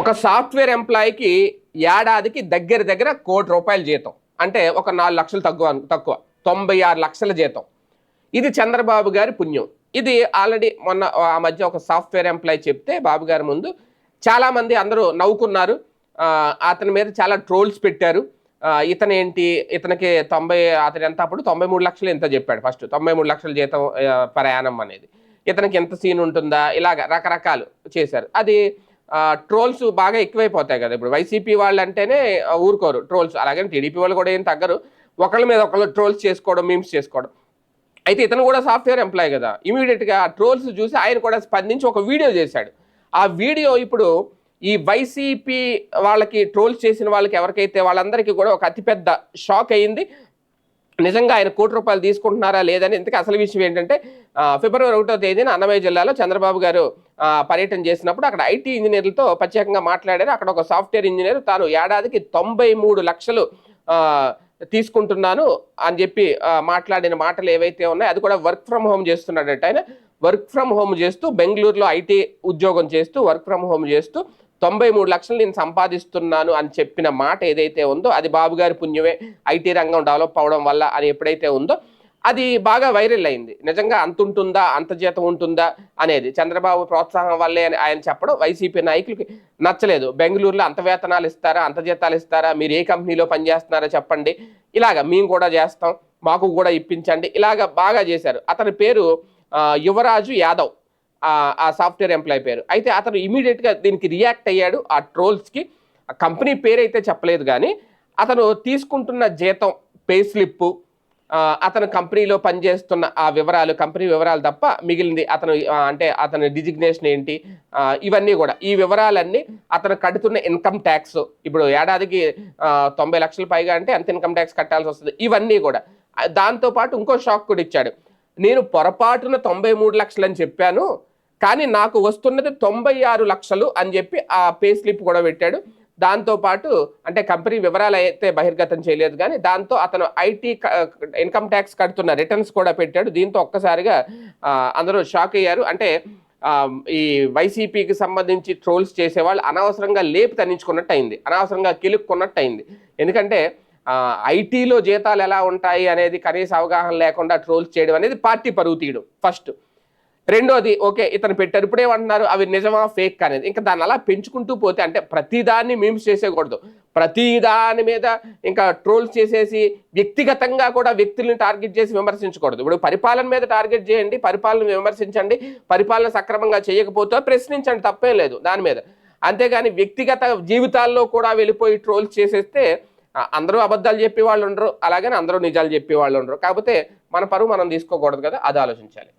ఒక సాఫ్ట్వేర్ ఎంప్లాయీకి ఏడాదికి దగ్గర దగ్గర కోటి రూపాయల జీతం. అంటే ఒక నాలుగు లక్షలు తక్కువ తక్కువ. తొంభై ఆరు లక్షల జీతం. ఇది చంద్రబాబు గారి పుణ్యం. ఇది ఆల్రెడీ మొన్న ఆ మధ్య ఒక సాఫ్ట్వేర్ ఎంప్లాయీ చెప్తే బాబు గారి ముందు. చాలామంది అందరూ నవ్వుకున్నారు. అతని మీద చాలా ట్రోల్స్ పెట్టారు. ఇతనేంటి ఇతను ఏంటి ఇతనికి తొంభై అతను ఎంత అప్పుడు తొంభై మూడు లక్షలు ఎంత చెప్పాడు ఫస్ట్. తొంభై మూడు లక్షల జీతం ప్రయాణం అనేది. ఇతనికి ఎంత సీన్ ఉంటుందా? ఇలాగ రకరకాలు చేశారు. అది ట్రోల్స్ బాగా ఎక్కువైపోతాయి కదా. ఇప్పుడు వైసీపీ వాళ్ళు అంటేనే ఊరుకోరు ట్రోల్స్. అలాగే టీడీపీ వాళ్ళు కూడా ఏం తగ్గరు. ఒకళ్ళ మీద ఒకళ్ళు ట్రోల్స్ చేసుకోవడం మీమ్స్ చేసుకోవడం. అయితే ఇతను కూడా సాఫ్ట్వేర్ ఎంప్లాయ్ కదా. ఇమీడియట్గా ఆ ట్రోల్స్ చూసి ఆయన కూడా స్పందించి ఒక వీడియో చేశాడు. ఆ వీడియో ఇప్పుడు ఈ వైసీపీ వాళ్ళకి ట్రోల్స్ చేసిన వాళ్ళకి ఎవరికైతే వాళ్ళందరికీ కూడా ఒక అతిపెద్ద షాక్ అయ్యింది నిజంగా ఆయన కోటి రూపాయలు తీసుకుంటున్నారా లేదని ఇంతకీ అసలు విషయం ఏంటంటే ఫిబ్రవరి ఒకటో తేదీన అన్నమయ్య జిల్లాలో చంద్రబాబు గారు పర్యటన చేసినప్పుడు అక్కడ ఐటీ ఇంజనీర్లతో ప్రత్యేకంగా మాట్లాడారు. అక్కడ ఒక సాఫ్ట్వేర్ ఇంజనీర్ తాను ఏడాదికి తొంభై మూడు లక్షలు తీసుకుంటున్నాను అని చెప్పి మాట్లాడిన మాటలు ఏవైతే ఉన్నాయో అది కూడా వర్క్ ఫ్రమ్ హోమ్ చేస్తున్నాడట ఆయన. వర్క్ ఫ్రమ్ హోమ్ చేస్తూ బెంగళూరులో ఐటీ ఉద్యోగం చేస్తూ వర్క్ ఫ్రమ్ హోమ్ చేస్తూ తొంభై మూడు లక్షలు నేను సంపాదిస్తున్నాను అని చెప్పిన మాట ఏదైతే ఉందో అది బాబు గారి పుణ్యమే. ఐటీ రంగం డెవలప్ అవడం వల్ల అని ఎప్పుడైతే ఉందో అది బాగా వైరల్ అయింది. నిజంగా అంత ఉంటుందా అంత జీతం ఉంటుందా అనేది చంద్రబాబు ప్రోత్సాహం వల్లే అని ఆయన చెప్పడం వైసీపీ నాయకులకి నచ్చలేదు. బెంగళూరులో అంత వేతనాలు ఇస్తారా అంత జీతాలు ఇస్తారా మీరు ఏ కంపెనీలో పనిచేస్తున్నారో చెప్పండి. ఇలాగ మేము కూడా చేస్తాం మాకు కూడా ఇప్పించండి. ఇలాగ బాగా చేశారు. అతని పేరు యువరాజు యాదవ్. ఆ సాఫ్ట్వేర్ ఎంప్లాయ్ పేరు. అయితే అతను ఇమీడియట్గా దీనికి రియాక్ట్ అయ్యాడు. ఆ ట్రోల్స్కి ఆ కంపెనీ పేరైతే చెప్పలేదు కానీ అతను తీసుకుంటున్న జీతం పే స్లిప్ అతను కంపెనీలో పనిచేస్తున్న ఆ వివరాలు కంపెనీ వివరాలు తప్ప మిగిలింది అతను అంటే అతని డిజిగ్నేషన్ ఏంటి ఇవన్నీ కూడా. ఈ వివరాలన్నీ అతను కడుతున్న ఇన్కమ్ ట్యాక్స్. ఇప్పుడు ఏడాదికి తొంభై లక్షల పైగా అంటే అంత ఇన్కమ్ ట్యాక్స్ కట్టాల్సి వస్తుంది. ఇవన్నీ కూడా. దాంతోపాటు ఇంకో షాక్ కూడా ఇచ్చాడు. నేను పొరపాటున తొంభై మూడు లక్షలు అని చెప్పాను. కానీ నాకు వస్తున్నది తొంభై ఆరు లక్షలు అని చెప్పి ఆ పే స్లిప్ కూడా పెట్టాడు. దాంతోపాటు అంటే కంపెనీ వివరాలు అయితే బహిర్గతం చేయలేదు కానీ దాంతో అతను ఐటీ ఇన్కమ్ ట్యాక్స్ కడుతున్న రిటర్న్స్ కూడా పెట్టాడు. దీంతో ఒక్కసారిగా అందరూ షాక్ అయ్యారు. అంటే ఈ వైసీపీకి సంబంధించి ట్రోల్స్ చేసేవాళ్ళు అనవసరంగా లేపు తనించుకున్నట్టు అయింది అనవసరంగా కిలుక్కున్నట్టు అయింది ఎందుకంటే ఐటీలో జీతాలు ఎలా ఉంటాయి అనేది కనీస అవగాహన లేకుండా ట్రోల్స్ చేయడం అనేది పార్టీ పరువు తీయడం ఫస్ట్. రెండోది ఓకే ఇతను పెట్టారు. ఇప్పుడు ఏమంటున్నారు? అవి నిజమా ఫేక్ అనేది. ఇంకా దాన్ని అలా పెంచుకుంటూ పోతే అంటే ప్రతిదాన్ని మీమ్స్ చేసేయకూడదు. ప్రతి దాని మీద ఇంకా ట్రోల్స్ చేసేసి వ్యక్తిగతంగా కూడా వ్యక్తుల్ని టార్గెట్ చేసి విమర్శించకూడదు. ఇప్పుడు పరిపాలన మీద టార్గెట్ చేయండి పరిపాలన విమర్శించండి పరిపాలన సక్రమంగా చేయకపోతే ప్రశ్నించండి తప్పేం లేదు దాని మీద. అంతేగాని వ్యక్తిగత జీవితాల్లో కూడా వెళ్ళిపోయి ట్రోల్స్ చేసేస్తే అందరూ అబద్ధాలు చెప్పే వాళ్ళు ఉండరు అలాగని అందరూ నిజాలు చెప్పే వాళ్ళు ఉండరు. కాకపోతే మన పరువు మనం తీసుకోకూడదు కదా అది ఆలోచించాలి.